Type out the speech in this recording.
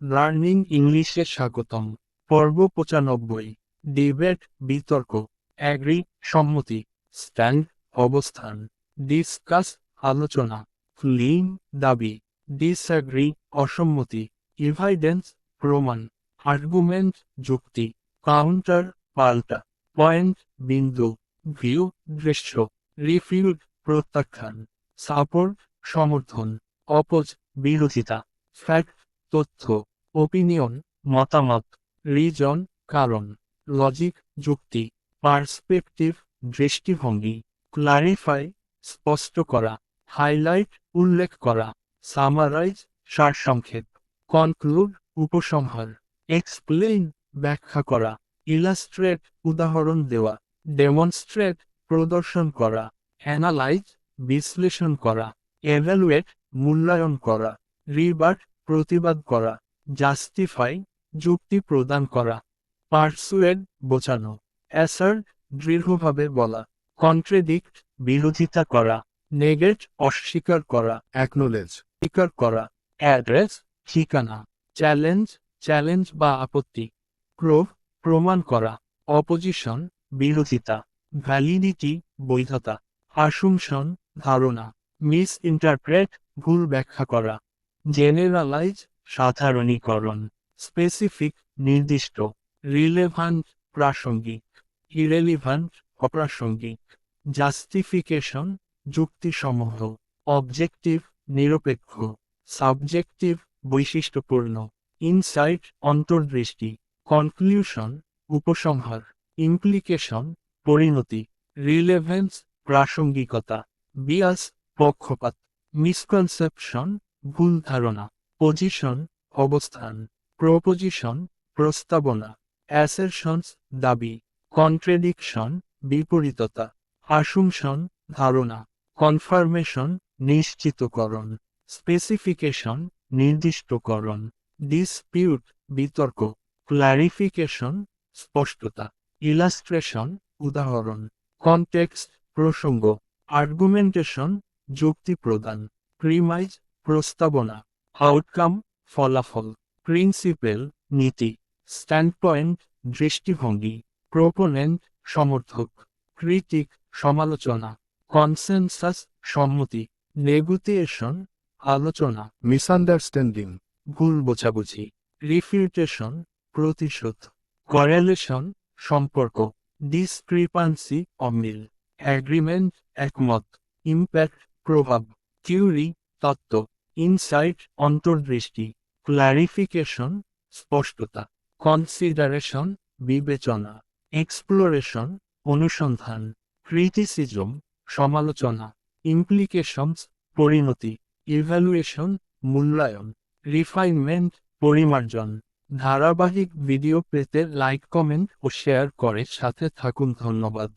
Learning ইংলিশে স্বাগতম। পর্ব পঁচানব্বই। ডিবেট বিতর্ক। অ্যাগ্রি সম্মতি। স্ট্যান্ড অবস্থান। ডিসকাস আলোচনা। ক্লিম দাবি। ডিসঅ্যাগ্রি অসম্মতি। ইভাইডেন্স প্রমাণ। আর্গুমেন্ট যুক্তি। কাউন্টার পাল্টা। পয়েন্ট বিন্দু। ভিউ দৃশ্য। রিফিউট প্রত্যাখ্যান। সাপোর্ট সমর্থন। অপোজ বিরোধিতা। ফ্যাক্ট তথ্য। ওপিনিয়ন মতামত রিজন কারণ লজিক যুক্তি পার্সপেক্টিভ দৃষ্টিভঙ্গি ক্লারিফাই স্পষ্ট করা হাইলাইট উল্লেখ করা সামারাইজ সারসংক্ষেপ কনক্লুড উপসংহার এক্সপ্লেইন ব্যাখ্যা করা ইলাস্ট্রেট উদাহরণ দেওয়া ডেমনস্ট্রেট প্রদর্শন করা অ্যানালাইজ বিশ্লেষণ করা এভ্যালুয়েট মূল্যায়ন করা রিবার্ট প্রতিবাদ করা জাস্টিফাই যুক্তি প্রদান করা পার্সুয়েড বোঝানো অ্যাসার দৃঢ়ভাবে বলা কন্ট্রেডিক্ট বিরোধিতা করা নেগেট অস্বীকার করা অ্যাকনোলেজ স্বীকার করা অ্যাড্রেস ঠিকানা চ্যালেঞ্জ চ্যালেঞ্জ বা আপত্তি প্রোভ প্রমাণ করা অপোজিশন বিরোধিতা ভ্যালিডিটি বৈধতা আসুমশন ধারণা মিস ইন্টারপ্রেট ভুল ব্যাখ্যা করা জেনারেলাইজ সাধারণীকরণ স্পেসিফিক নির্দিষ্ট রিলেভান্ট প্রাসঙ্গিক ইরেলিভান্ট অপ্রাসঙ্গিক জাস্টিফিকেশন যুক্তিসমূহ অবজেক্টিভ নিরপেক্ষ সাবজেক্টিভ বৈশিষ্ট্যপূর্ণ ইনসাইট অন্তর্দৃষ্টি কনক্লিউশন উপসংহার ইমপ্লিকেশন পরিণতি রিলেভেন্স প্রাসঙ্গিকতা বিয়াস পক্ষপাত মিসকনসেপশন ভুল ধারণা। পজিশন অবস্থান প্রপোজিশন প্রস্তাবনা অ্যাসেরশনস দাবি কন্ট্রেডিকশন বিপরীততা আসুমশন ধারণা কনফার্মেশন নিশ্চিতকরণ স্পেসিফিকেশন নির্দিষ্টকরণ ডিসপিউট বিতর্ক ক্লারিফিকেশন স্পষ্টতা ইলাস্ট্রেশন উদাহরণ কনটেক্সট প্রসঙ্গ আর্গুমেন্টেশন যুক্তি প্রদান প্রিমাইজ প্রস্তাবনা আউটকাম ফলাফল প্রিন্সিপেল নীতি স্ট্যান্ডপয়েন্ট দৃষ্টিভঙ্গি প্রোপোনেন্ট সমর্থক ক্রিটিক সমালোচনা কনসেনসাস সম্মতি নেগোটিয়েশন আলোচনা misunderstanding, ভুল বোঝাবুঝি রিফিউটেশন প্রতিশোধ করেলেশন সম্পর্ক ডিসক্রিপান্সি অমিল অ্যাগ্রিমেন্ট একমত ইম্প্যাক্ট প্রভাব থিওরি তত্ত্ব ইনসাইট অন্তর্দৃষ্টি, ক্লারিফিকেশন, স্পষ্টতা, কনসিডারেশন, বিবেচনা, এক্সপ্লোরেশন, অনুসন্ধান, ক্রিটিসিজম, সমালোচনা, ইমপ্লিকেশনস, পরিণতি, ইভ্যালুয়েশন, মূল্যায়ন, রিফাইনমেন্ট, পরিমার্জন। ধারাবাহিক ভিডিও পেতে লাইক, কমেন্ট ও শেয়ার করে সাথে থাকুন। ধন্যবাদ।